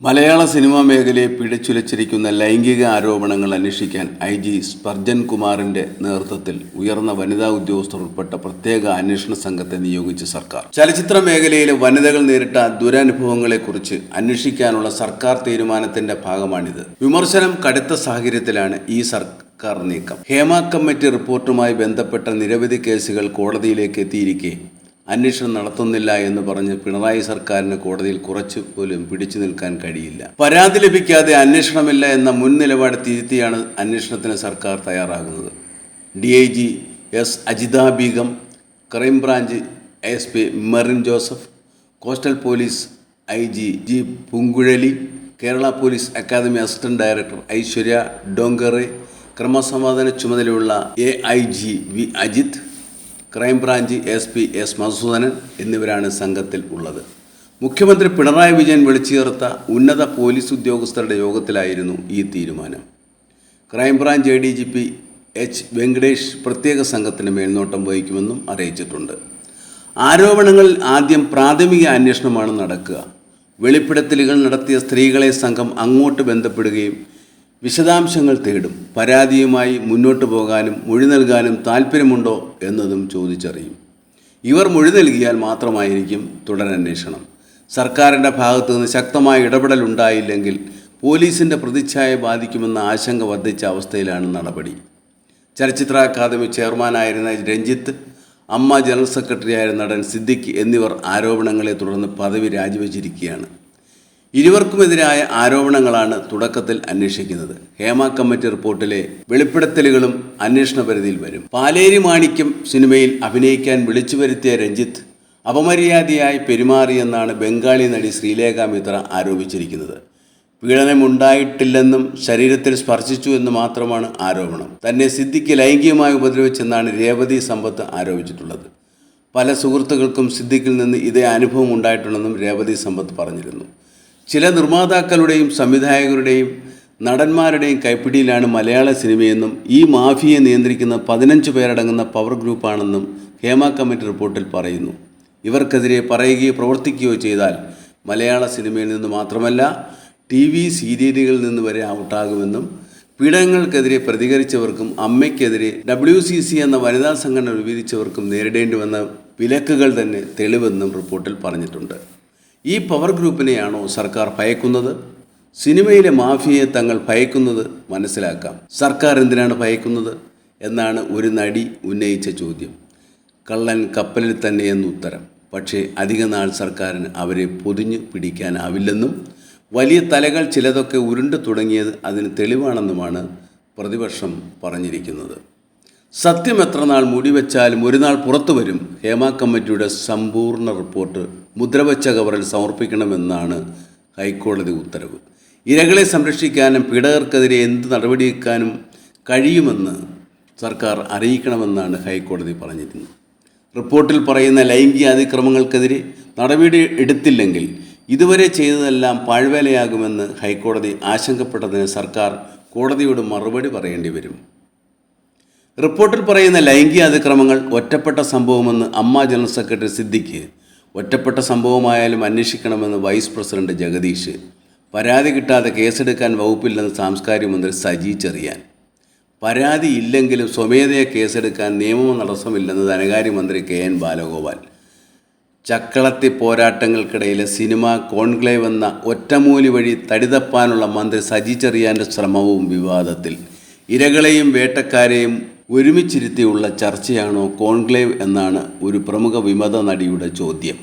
മലയാള cinema മേഖലയെ പിടിച്ചുലച്ചിരിക്കുന്ന ലൈംഗിക ആരോപണങ്ങൾ അന്വേഷിക്കാൻ ഐ ജി സ്പർജൻ കുമാറിന്റെ നേതൃത്വത്തിൽ ഉയർന്ന വനിതാ ഉദ്യോഗസ്ഥർ ഉൾപ്പെട്ട പ്രത്യേക അന്വേഷണ സംഘത്തെ നിയോഗിച്ച സർക്കാർ. ചലച്ചിത്ര മേഖലയിലെ വനിതകൾ നേരിട്ട ദുരനുഭവങ്ങളെക്കുറിച്ച് അന്വേഷിക്കാനുള്ള സർക്കാർ തീരുമാനത്തിന്റെ ഭാഗമാണിത്. വിമർശനം കടുത്ത സാഹചര്യത്തിലാണ് ഈ സർക്കാർ നീക്കം. ഹേമ കമ്മിറ്റി റിപ്പോർട്ടുമായി ബന്ധപ്പെട്ട നിരവധി കേസുകൾ കോടതിയിലേക്ക് എത്തിയിരിക്കെ അന്വേഷണം നടത്തുന്നില്ല എന്ന് പറഞ്ഞ് പിണറായി സർക്കാരിന് കോടതിയിൽ കുറച്ചു പോലും പിടിച്ചു നിൽക്കാൻ കഴിയില്ല. പരാതി ലഭിക്കാതെ അന്വേഷണമില്ല എന്ന മുൻ നിലപാട് തിരുത്തിയാണ് അന്വേഷണത്തിന് സർക്കാർ തയ്യാറാകുന്നത്. D I G S Ajitha Beegum crime branch S P Merin Joseph coastal police I G G Poonguzhali Kerala police academy assistant director Aishwarya Dongre ക്രമസമാധാന ചുമതലയുള്ള A I G V Ajith crime branch S P S Madhusoodanan എന്നിവരാണ് സംഘത്തിൽ ഉള്ളത്. മുഖ്യമന്ത്രി പിണറായി വിജയൻ വിളിച്ചു ചേർത്ത ഉന്നത police ഉദ്യോഗസ്ഥരുടെ യോഗത്തിലായിരുന്നു ഈ തീരുമാനം. Crime branch A D G P H Venkatesh പ്രത്യേക സംഘത്തിന് മേൽനോട്ടം വഹിക്കുമെന്നും അറിയിച്ചിട്ടുണ്ട്. ആരോപണങ്ങളിൽ ആദ്യം പ്രാഥമിക അന്വേഷണമാണ് നടക്കുക. വെളിപ്പെടുത്തലുകൾ നടത്തിയ സ്ത്രീകളെ സംഘം അങ്ങോട്ട് ബന്ധപ്പെടുകയും വിശദാംശങ്ങൾ തേടും. പരാതിയുമായി മുന്നോട്ടു പോകാനും മൊഴി നൽകാനും താല്പര്യമുണ്ടോ എന്നതും ചോദിച്ചറിയും. ഇവർ മൊഴി നൽകിയാൽ മാത്രമായിരിക്കും തുടരന്വേഷണം. സർക്കാരിന്റെ ഭാഗത്തു നിന്ന് ശക്തമായ ഇടപെടൽ ഉണ്ടായില്ലെങ്കിൽ പോലീസിന്റെ പ്രതിച്ഛായ ബാധിക്കുമെന്ന ആശങ്ക വർദ്ധിച്ച അവസ്ഥയിലാണ് നടപടി. ചലച്ചിത്ര അക്കാദമി ചെയർമാനായിരുന്ന രഞ്ജിത്ത് അമ്മ ജനറൽ സെക്രട്ടറിയായ നടൻ സിദ്ദിഖ് എന്നിവർ ആരോപണങ്ങളെ തുടർന്ന് പദവി രാജിവെച്ചിരിക്കുകയാണ്. ഇരുവർക്കുമെതിരായ ആരോപണങ്ങളാണ് തുടക്കത്തിൽ അന്വേഷിക്കുന്നത്. ഹേമ കമ്മിറ്റി റിപ്പോർട്ടിലെ വെളിപ്പെടുത്തലുകളും അന്വേഷണ പരിധിയിൽ വരും. പാലേരി മാണിക്യം സിനിമയിൽ അഭിനയിക്കാൻ വിളിച്ചു വരുത്തിയ രഞ്ജിത്ത് അപമര്യാദയായി പെരുമാറിയെന്നാണ് ബംഗാളി നടി ശ്രീലേഖ മിത്ര ആരോപിച്ചിരിക്കുന്നത്. പീഡനമുണ്ടായിട്ടില്ലെന്നും ശരീരത്തിൽ സ്പർശിച്ചു എന്ന് മാത്രമാണ് ആരോപണം. തന്നെ സിദ്ദിഖ് ലൈംഗികമായി ഉപദ്രവിച്ചെന്നാണ് രേവതി സമ്പത്ത് ആരോപിച്ചിട്ടുള്ളത്. പല സുഹൃത്തുക്കൾക്കും സിദ്ദിഖിൽ നിന്ന് ഇതേ അനുഭവം ഉണ്ടായിട്ടുണ്ടെന്നും രേവതി സമ്പത്ത് പറഞ്ഞിരുന്നു. ചില നിർമ്മാതാക്കളുടെയും സംവിധായകരുടെയും നടന്മാരുടെയും കൈപ്പിടിയിലാണ് മലയാള സിനിമയെന്നും ഈ മാഫിയെ നിയന്ത്രിക്കുന്ന പതിനഞ്ച് പേരടങ്ങുന്ന പവർ ഗ്രൂപ്പാണെന്നും ഹേമ കമ്മിറ്റി റിപ്പോർട്ടിൽ പറയുന്നു. ഇവർക്കെതിരെ പറയുകയോ പ്രവർത്തിക്കുകയോ ചെയ്താൽ മലയാള സിനിമയിൽ നിന്ന് മാത്രമല്ല ടി വി സീരിയലുകളിൽ നിന്ന് വരെ ഔട്ടാകുമെന്നും പീഡനങ്ങൾക്കെതിരെ പ്രതികരിച്ചവർക്കും അമ്മയ്ക്കെതിരെ ഡബ്ല്യു സി സി എന്ന വനിതാ സംഘടന രൂപീകരിച്ചവർക്കും നേരിടേണ്ടി വന്ന വിലക്കുകൾ തന്നെ തെളിവെന്നും റിപ്പോർട്ടിൽ പറഞ്ഞിട്ടുണ്ട്. ഈ പവർ ഗ്രൂപ്പിനെയാണോ സർക്കാർ ഭയക്കുന്നത്? സിനിമയിലെ മാഫിയയെ തങ്ങൾ ഭയക്കുന്നത് മനസ്സിലാക്കാം. സർക്കാർ എന്തിനാണ് ഭയക്കുന്നത്? എന്നാണ് ഒരു നടി ഉന്നയിച്ച ചോദ്യം. കള്ളൻ കപ്പലിൽ തന്നെയെന്ന് ഉത്തരം. പക്ഷേ അധിക നാൾ സർക്കാരിന് അവരെ പൊതിഞ്ഞു പിടിക്കാനാവില്ലെന്നും വലിയ തലകൾ ചിലതൊക്കെ ഉരുണ്ടു തുടങ്ങിയത് അതിന് തെളിവാണെന്നുമാണ് പ്രതിപക്ഷം പറഞ്ഞിരിക്കുന്നത്. സത്യം എത്ര നാൾ മൂടിവെച്ചാലും ഒരു നാൾ പുറത്തു വരും. ഹേമ കമ്മിറ്റിയുടെ സമ്പൂർണ റിപ്പോർട്ട് മുദ്രവച്ച കവറിൽ സമർപ്പിക്കണമെന്നാണ് ഹൈക്കോടതി ഉത്തരവ്. ഇരകളെ സംരക്ഷിക്കാനും പീഡകർക്കെതിരെ എന്ത് നടപടിയെടുക്കാനും കഴിയുമെന്ന് സർക്കാർ അറിയിക്കണമെന്നാണ് ഹൈക്കോടതി പറഞ്ഞിരുന്നത്. റിപ്പോർട്ടിൽ പറയുന്ന ലൈംഗിക അതിക്രമങ്ങൾക്കെതിരെ നടപടി എടുത്തില്ലെങ്കിൽ ഇതുവരെ ചെയ്തതെല്ലാം പാഴ്വേലയാകുമെന്ന് ഹൈക്കോടതി ആശങ്കപ്പെട്ടതിന് സർക്കാർ കോടതിയോട് മറുപടി പറയേണ്ടി വരും. റിപ്പോർട്ടിൽ പറയുന്ന ലൈംഗിക അതിക്രമങ്ങൾ ഒറ്റപ്പെട്ട സംഭവമെന്ന് അമ്മ ജനറൽ സെക്രട്ടറി സിദ്ദിഖ് ഒറ്റപ്പെട്ട സംഭവമായാലും അന്വേഷിക്കണമെന്ന് വൈസ് പ്രസിഡന്റ് ജഗദീഷ്. പരാതി കിട്ടാതെ കേസെടുക്കാൻ വകുപ്പില്ലെന്ന് സാംസ്കാരിക മന്ത്രി സജി ചെറിയാൻ. പരാതി ഇല്ലെങ്കിലും സ്വമേധയാ കേസെടുക്കാൻ നിയമം തടസ്സമില്ലെന്ന് ധനകാര്യമന്ത്രി കെ എൻ ബാലഗോപാൽ. ചക്കളത്തി പോരാട്ടങ്ങൾക്കിടയിലെ സിനിമ കോൺക്ലേവ് എന്ന ഒറ്റമൂലി വഴി തടിതപ്പാനുള്ള മന്ത്രി സജി ചെറിയാന്റെ ശ്രമവും വിവാദത്തിൽ. ഇരകളെയും വേട്ടക്കാരെയും ഒരുമിച്ചിരുത്തിയുള്ള ചർച്ചയാണോ കോൺക്ലേവ് എന്നാണ് ഒരു പ്രമുഖ വിമത നടിയുടെ ചോദ്യം.